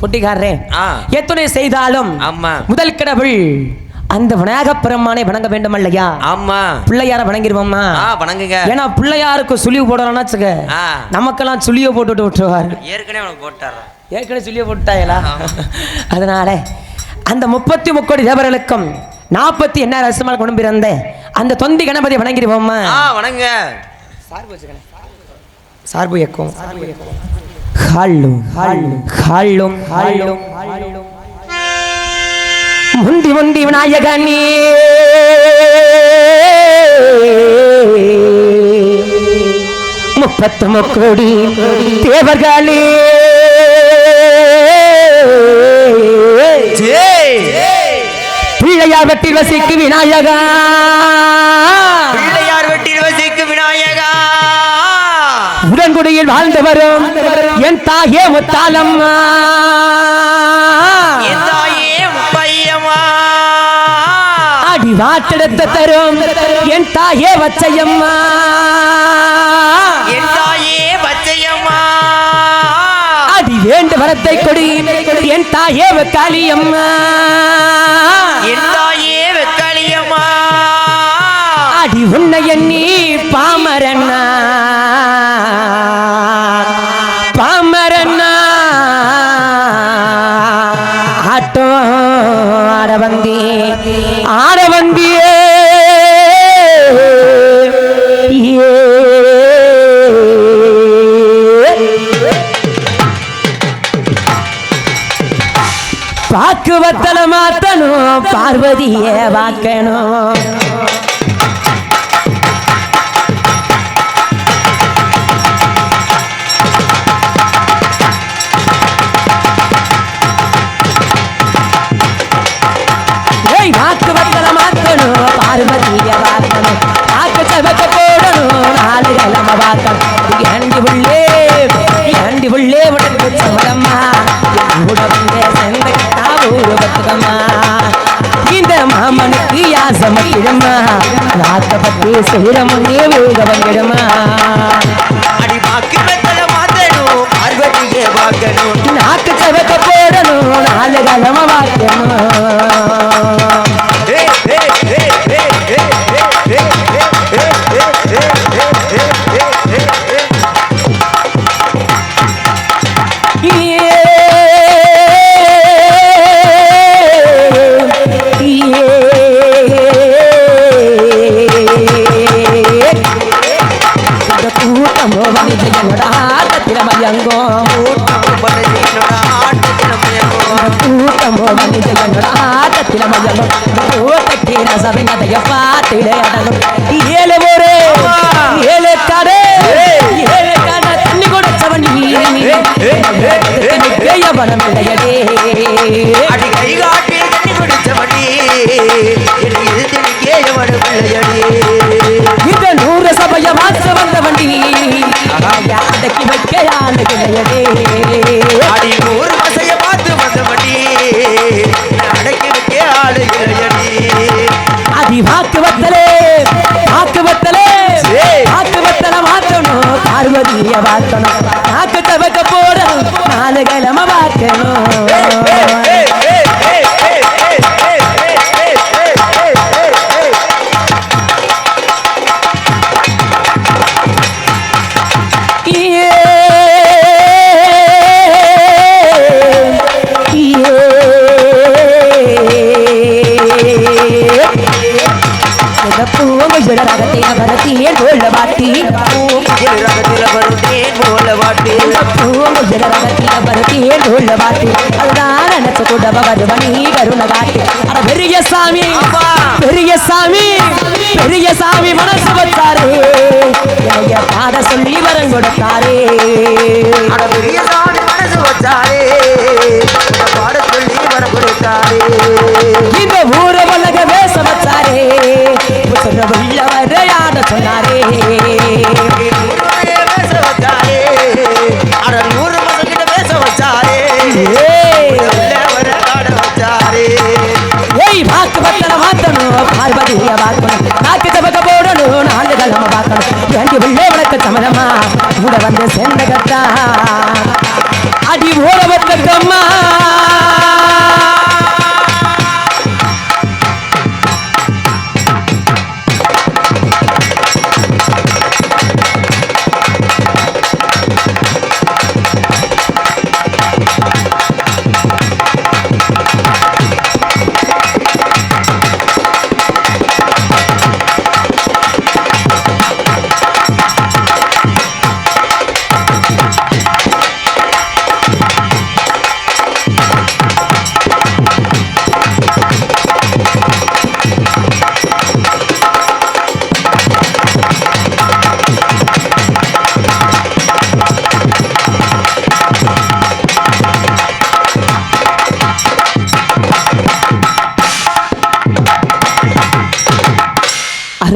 பொட்டிக்காரரே. எத்தனை செய்தாலும் ஆமா. முதல் கடவுள் அந்த விநாயக பெருமானை வணங்க வேண்டும் இல்லையா ஆமா. பிள்ளையார வணங்கிருவோமா ஆ வணங்குங்க. ஏன்னா பிள்ளையாருக்கு சுழிவு போடணும்னா வச்சுக்க. நமக்கெல்லாம் சுழிய போட்டுட்டு விட்டுருவாரு. ஏற்கனவே போட்டாரா. ஏற்கனவே சுழிய போட்டுட்டாங்களா அதனால அந்த முப்பத்தி முக்கோடி தேவர்களுக்கும் நாற்பத்தி என்ன ரசமால் கொண்டு பிறந்த அந்த தொந்தி கணபதி வணங்கிடுவோமா? ஆ வணங்க. சார்பு இயக்கம் ಹಾಳ್ಳುಂ ಹಾಳ್ಳುಂ ಹಾಳ್ಳುಂ ಮುಂದಿ ಮುಂದಿ ವಿನಾಯಕನೇ முப்பத்து முக்கோடி தேவர்களே. பிள்ளையாவட்டில் வசிக்கு விநாயகா. உடன்குடியில் வாழ்ந்து வரும் என் தாயே முத்தாலம்மா அடி வாட்டெடுத்து தரும் என் தாயே வச்சையம்மா. என் தாயே பச்சையம்மா அடி வேண்டு வரத்தை கொடி என் தாயே காளியம்மா என் தாயே வெக்காளியம்மா. அடி உன்னை எண்ணி வந்தியே. பாக்கு வத்தல மாத்தணும் பார்வதியே வாக்கணும். வந்துடுமா நாட்டை பத்தி செய்கிற முன்னே வேக வந்துடுமா ಮೋಮನಿ ಜಯನೊಡ ಕತ್ತಿಲ ಮಗನು ಓ ಕಟ್ಟಿನ ಸವಿನದಯ ಪಾತಿಳೆ ಅದನು ಏಲೆ ಬೋರೆ ಏಲೆ ಕಾಡೆ ಏಲೆ ಕಾಡ ತನ್ನಿ ಕೊಡಚವನಿ ಏಯ ಬಲ ಮೇಲೆ அதி வத்தலே வாக்கு வத்தலே ஏய். வத்தல மாத்தணும் பார்வதிய வாத்தணும் நாக்கு தவக்க போறோம் நாலு கிழமை வாக்கணும் பெரிய சாமி பெரிய சாமி பெரிய சாமி மனசு வச்சாரு. என்னைய பாட சொல்லி வரம் கொடுத்தாரே. அட பெரிய சாமி மனசு வச்சாரே. பாட சொல்லி வர கொடுத்தாரே. இந்த ஊர கூட வந்து சேர்ந்த கட்டா அடி ஓர வந்தம்மா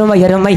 அருமை